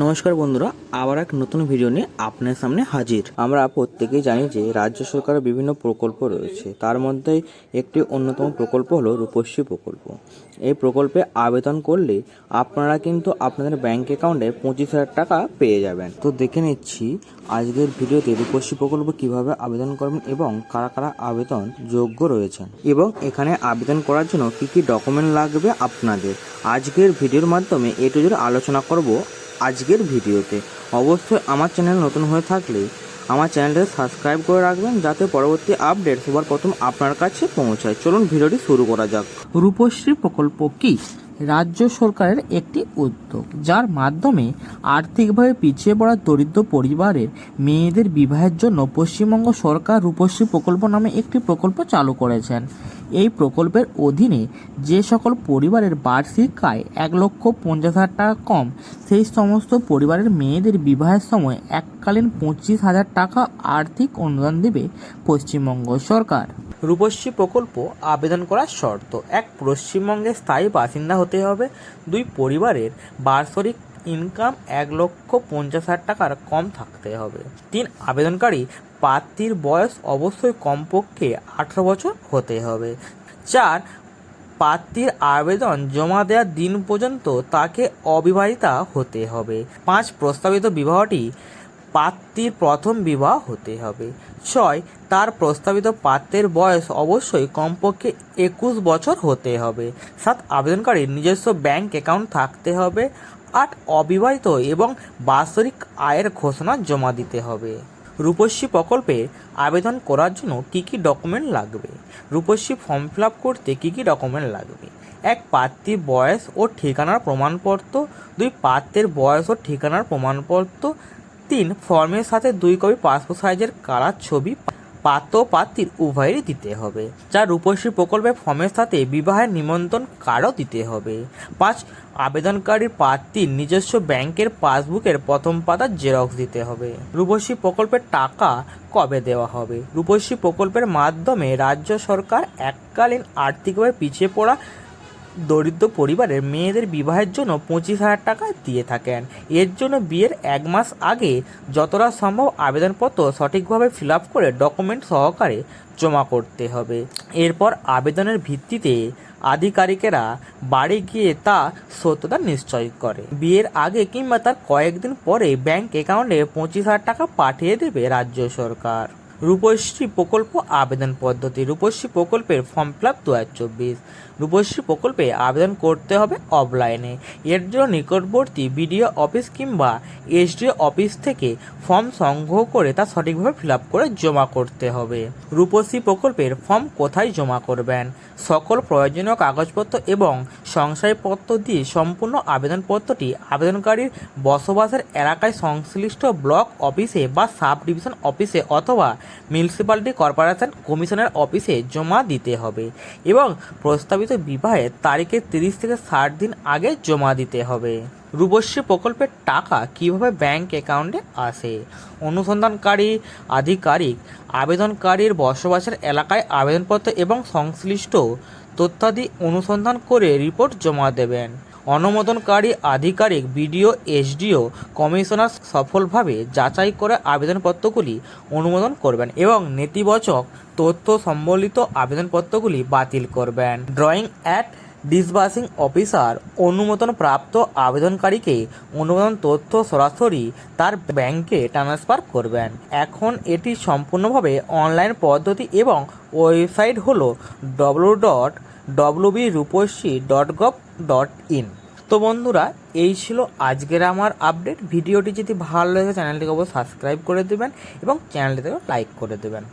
নমস্কার বন্ধুরা, আবার এক নতুন ভিডিও নিয়ে আপনার সামনে হাজির। আমরা প্রত্যেকেই জানি যে রাজ্য সরকারের বিভিন্ন প্রকল্প রয়েছে। তার মধ্যে একটি অন্যতম প্রকল্প হলো রূপশ্রী প্রকল্প। এই প্রকল্পে আবেদন করলে আপনারা কিন্তু আপনাদের ব্যাংক অ্যাকাউন্টে পঁচিশ হাজার টাকা পেয়ে যাবেন। তো দেখে নিচ্ছি আজকের ভিডিওতে রূপশ্রী প্রকল্প কীভাবে আবেদন করবেন এবং কারা কারা আবেদন যোগ্য রয়েছেন। এবং এখানে আবেদন করার জন্য কি কি ডকুমেন্ট লাগবে আপনাদের। আজকের ভিডিওর মাধ্যমে এ টু জেড আলোচনা করব আজকের ভিডিওতে। অবশ্যই আমার চ্যানেল নতুন হয়ে থাকলে আমার চ্যানেলটা সাবস্ক্রাইব করে রাখবেন, যাতে পরবর্তী আপডেট সবার প্রথম আপনার কাছে পৌঁছায়। চলুন ভিডিওটি শুরু করা যাক। রূপশ্রী প্রকল্প কি? রাজ্য সরকারের একটি উদ্যোগ, যার মাধ্যমে আর্থিকভাবে পিছিয়ে পড়া দরিদ্র পরিবারের মেয়েদের বিবাহের জন্য পশ্চিমবঙ্গ সরকার রূপশ্রী প্রকল্প নামে একটি প্রকল্প চালু করেছেন। এই প্রকল্পের অধীনে যে সকল পরিবারের বার্ষিক আয় এক লক্ষ পঞ্চাশ হাজার টাকা কম, সেই সমস্ত পরিবারের মেয়েদের বিবাহের সময় এককালীন পঁচিশ হাজার টাকা আর্থিক অনুদান দেবে পশ্চিমবঙ্গ সরকার। রূপশ্রী প্রকল্প আবেদন করার শর্ত। এক পশ্চিমবঙ্গের স্থায়ী বাসিন্দা হতে হবে। দুই, পরিবারের বার্ষিক ইনকাম এক লক্ষ পঞ্চাশ হাজার টাকার কম থাকতে হবে। তিন, আবেদনকারী প্রার্থীর বয়স অবশ্যই কমপক্ষে আঠারো বছর হতে হবে। চার, প্রার্থীর আবেদন জমা দেওয়ার দিন পর্যন্ত তাকে অবিবাহিতা হতে হবে। পাঁচ, প্রস্তাবিত বিবাহটি প্রার্থীর প্রথম বিবাহ হতে হবে। ছয়, তার প্রস্তাবিত পাত্রের বয়স অবশ্যই কমপক্ষে একুশ বছর হতে হবে। সাত, আবেদনকারীর নিজস্ব ব্যাংক অ্যাকাউন্ট থাকতে হবে। আট, অবিবাহিত এবং বাৎসরিক আয়ের ঘোষণা জমা দিতে হবে। রূপশ্রী প্রকল্পে আবেদন করার জন্য কী কী ডকুমেন্ট লাগবে? রূপশ্রী ফর্ম ফিল আপ করতে কী কী ডকুমেন্ট লাগবে? এক প্রার্থীর বয়স ও ঠিকানার প্রমাণপত্র। দুই প্রার্থীর বয়স ও ঠিকানার প্রমাণপত্র। তিন ফর্মের সাথে দুই কপি পাসপোর্ট সাইজের কালার ছবি পাত্র ও প্রার্থীর উভয়েরই দিতে হবে। চার রূপশ্রী প্রকল্পের ফর্মের সাথে বিবাহের নিমন্ত্রণ কার্ডও দিতে হবে। পাঁচ, আবেদনকারীর প্রার্থীর নিজস্ব ব্যাংকের পাসবুকের প্রথম পাতার জেরক্স দিতে হবে। রূপশ্রী প্রকল্পের টাকা কবে দেওয়া হবে? রূপশ্রী প্রকল্পের মাধ্যমে রাজ্য সরকার এককালীন আর্থিকভাবে পিছিয়ে পড়া দরিদ্র পরিবারের মেয়েদের বিবাহের জন্য পঁচিশ হাজার টাকা দিয়ে থাকেন। এর জন্য বিয়ের এক মাস আগে যতটা সম্ভব আবেদনপত্র সঠিকভাবে ফিল আপ করে ডকুমেন্ট সহকারে জমা করতে হবে। এরপর আবেদনের ভিত্তিতে আধিকারিকেরা বাড়ি গিয়ে তা সত্যতা নিশ্চয় করে। বিয়ের আগে কিংবা তার কয়েকদিন পরে ব্যাংক অ্যাকাউন্টে পঁচিশ হাজার টাকা পাঠিয়ে দেবে রাজ্য সরকার। রূপশ্রী প্রকল্প আবেদন পদ্ধতি। রূপশ্রী প্রকল্পের ফর্ম ফিল আপ দু হাজার চব্বিশ। রূপশ্রী প্রকল্পে আবেদন করতে হবে অফলাইনে এর জন্য নিকটবর্তী বিডিও অফিস কিংবা এসডিও অফিস থেকে ফর্ম সংগ্রহ করে তা সঠিকভাবে ফিল আপ করে জমা করতে হবে। রূপশ্রী প্রকল্পের ফর্ম কোথায় জমা করবেন? সকল প্রয়োজনীয় কাগজপত্র এবং শংসাপত্র দিয়ে সম্পূর্ণ আবেদনপত্রটি আবেদনকারীর বসবাসের এলাকায় সংশ্লিষ্ট ব্লক অফিসে বা সাব ডিভিশন অফিসে অথবা মিউনিসিপ্যালিটি কর্পোরেশন কমিশনের অফিসে জমা দিতে হবে এবং প্রস্তাবিত বিবাহের তারিখের তিরিশ থেকে ষাট দিন আগে জমা দিতে হবে। রূপশ্রী প্রকল্পের টাকা কীভাবে ব্যাংক অ্যাকাউন্টে আসে? অনুসন্ধানকারী, আধিকারিক, আবেদনকারীর বসবাসের এলাকায় আবেদনপত্র এবং সংশ্লিষ্ট তথ্যাদি অনুসন্ধান করে রিপোর্ট জমা দেবেন। অনুমোদনকারী আধিকারিক বিডিও, এসডিও, কমিশনার সফলভাবে যাচাই করে আবেদনপত্রগুলি অনুমোদন করবেন এবং নেতিবাচক তথ্য সম্বলিত আবেদনপত্রগুলি বাতিল করবেন। ড্রয়িং অ্যাট ডিসবার্সিং অফিসার অনুমোদন প্রাপ্ত আবেদনকারীকে অনুমোদন তথ্য সরাসরি তার ব্যাংকে ট্রান্সফার করবেন। এখন এটি সম্পূর্ণভাবে অনলাইন পদ্ধতি এবং ওয়েবসাইট হল W dot WB Rupashree dot gov dot in তো বন্ধুরা, এই ছিল আজকের আমার আপডেট। ভিডিওটি যদি ভালো লাগে চ্যানেলটিকে অবশ্যই সাবস্ক্রাইব করে দেবেন এবং চ্যানেলটিকে লাইক করে দেবেন।